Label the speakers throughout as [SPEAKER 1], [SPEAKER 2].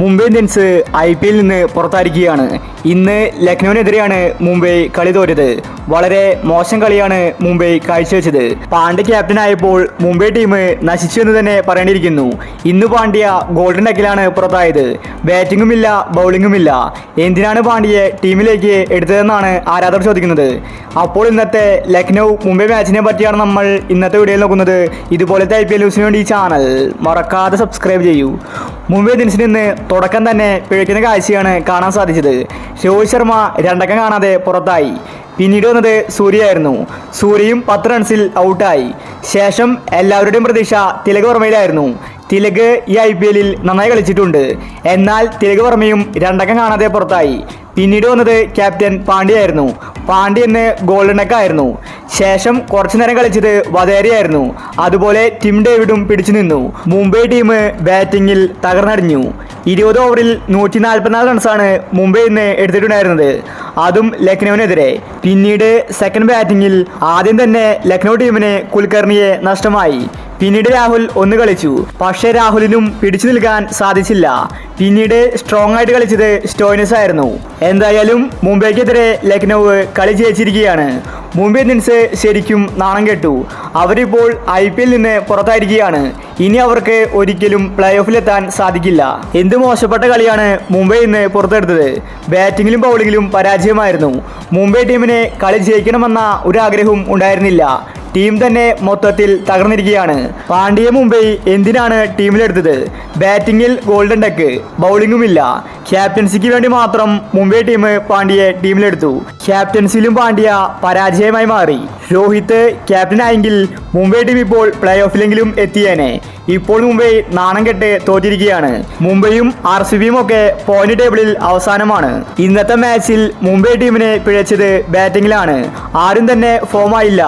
[SPEAKER 1] Mumbai Indians I P എല്ലിൽ നിന്ന് പുറത്തായിരിക്കുകയാണ്. ഇന്ന് ലക്നൌവിനെതിരെയാണ് മുംബൈ കളി തോറ്റത്. വളരെ മോശം കളിയാണ് മുംബൈ കാഴ്ചവെച്ചത്. പാണ്ഡ്യ ക്യാപ്റ്റനായപ്പോൾ മുംബൈ ടീം നശിച്ചു എന്ന് തന്നെ പറയേണ്ടിയിരിക്കുന്നു. ഇന്ന് പാണ്ഡ്യ ഗോൾഡൻ ഡക്കിലാണ് പുറത്തായത്. ബാറ്റിങ്ങുമില്ല ബൗളിങ്ങുമില്ല എന്തിനാണ് പാണ്ഡ്യയെ ടീമിലേക്ക് എടുത്തതെന്നാണ് ആരാധകർ ചോദിക്കുന്നത്. അപ്പോൾ ഇന്നത്തെ ലക്നൗ മുംബൈ മാച്ചിനെ പറ്റിയാണ് നമ്മൾ ഇന്നത്തെ വീഡിയോയിൽ നോക്കുന്നത്. ഇതുപോലത്തെ ഐ പി എൽ ന്യൂസിന് വേണ്ടി ഈ ചാനൽ മറക്കാതെ സബ്സ്ക്രൈബ് ചെയ്യൂ. മുംബൈ ഇന്ത്യൻസിൽ നിന്ന് തുടക്കം തന്നെ പിഴയ്ക്കുന്ന കാഴ്ചയാണ് കാണാൻ സാധിച്ചത്. രോഹിത് ശർമ്മ രണ്ടക്കം കാണാതെ പുറത്തായി. പിന്നീട് വന്നത് സൂര്യയായിരുന്നു. സൂര്യയും പത്ത് റൺസിൽ ഔട്ടായി ശേഷം എല്ലാവരുടെയും പ്രതീക്ഷ തിലക് വർമ്മയിലായിരുന്നു. തിലക് ഈ ഐ പി എല്ലിൽ നന്നായി കളിച്ചിട്ടുണ്ട്. എന്നാൽ തിലക് വർമ്മയും രണ്ടക്കം കാണാതെ പുറത്തായി. പിന്നീട് വന്നത് ക്യാപ്റ്റൻ പാണ്ഡ്യയായിരുന്നു. പാണ്ഡ്യ എന്ന് ഗോൾഡൻ ആയിരുന്നു. ശേഷം കുറച്ചു നേരം കളിച്ചത് വധേരയായിരുന്നു അതുപോലെ ടിം ഡേവിഡും പിടിച്ചു നിന്നു. മുംബൈ ടീം ബാറ്റിംഗിൽ തകർന്നടിഞ്ഞു. ഇരുപത് ഓവറിൽ നൂറ്റി നാൽപ്പത്തിനാല് റൺസാണ് മുംബൈ ഇന്ന് എടുത്തിട്ടുണ്ടായിരുന്നത്. അതും ലക്നൌവിനെതിരെ. പിന്നീട് സെക്കൻഡ് ബാറ്റിംഗിൽ ആദ്യം തന്നെ ലക്നൌ ടീമിന് കുൽക്കർണിയെ നഷ്ടമായി. പിന്നീട് രാഹുൽ ഒന്ന് കളിച്ചു. പക്ഷേ രാഹുലിനും പിടിച്ചു നിൽക്കാൻ സാധിച്ചില്ല. പിന്നീട് സ്ട്രോങ് ആയിട്ട് കളിച്ചത് സ്റ്റോയിനസ് ആയിരുന്നു. എന്തായാലും മുംബൈക്കെതിരെ ലക്നൗ കളി ജയിച്ചിരിക്കുകയാണ്. മുംബൈ ഇന്ത്യൻസ് ശരിക്കും നാണം കെട്ടു. അവരിപ്പോൾ ഐ പി എല്ലിൽ നിന്ന് പുറത്തായിരിക്കുകയാണ്. ഇനി അവർക്ക് ഒരിക്കലും പ്ലേ ഓഫിലെത്താൻ സാധിക്കില്ല. എന്ത് മോശപ്പെട്ട കളിയാണ് മുംബൈ ഇന്ന് പുറത്തെടുത്തത്? ബാറ്റിങ്ങിലും ബൗളിങ്ങിലും പരാജയമായിരുന്നു. മുംബൈ ടീമിനെ കളി ജയിക്കണമെന്ന ഒരാഗ്രഹവും ഉണ്ടായിരുന്നില്ല. ടീം തന്നെ മൊത്തത്തിൽ തകർന്നിരിക്കുകയാണ്. പാണ്ഡ്യ മുംബൈ എന്തിനാണ് ടീമിലെടുത്തത്? ബാറ്റിംഗിൽ ഗോൾഡൻ ഡക്ക് ബൗളിംഗുമില്ല ക്യാപ്റ്റൻസിക്ക് വേണ്ടി മാത്രം മുംബൈ ടീം പാണ്ഡ്യയെ ടീമിലെടുത്തു. ക്യാപ്റ്റൻസിയിലും പാണ്ഡ്യ പരാജയമായി മാറി. രോഹിത് ക്യാപ്റ്റനായെങ്കിൽ മുംബൈ ടീം ഇപ്പോൾ പ്ലേ ഓഫിലെങ്കിലും എത്തിയേനെ. ഇപ്പോൾ മുംബൈ നാണം കെട്ട് തോറ്റിരിക്കുകയാണ്. മുംബൈയും ആർ സി ബിയും ഒക്കെ പോയിന്റ് ടേബിളിൽ അവസാനമാണ്. ഇന്നത്തെ മാച്ചിൽ മുംബൈ ടീമിനെ പിഴച്ചത് ബാറ്റിംഗിലാണ് ആരും തന്നെ ഫോമായില്ല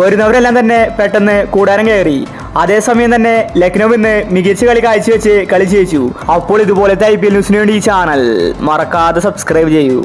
[SPEAKER 1] വരുന്നവരെല്ലാം തന്നെ പെട്ടെന്ന് കൂടാരം കയറി. അതേസമയം തന്നെ ലക്നൗ ഇന്ന് മികച്ച കളി കാഴ്ചവെച്ച് കളി ജയിച്ചു. അപ്പോൾ ഇതുപോലത്തെ ഐ പി എൽ ന്യൂസിന് വേണ്ടി ഈ ചാനൽ മറക്കാതെ സബ്സ്ക്രൈബ് ചെയ്യൂ.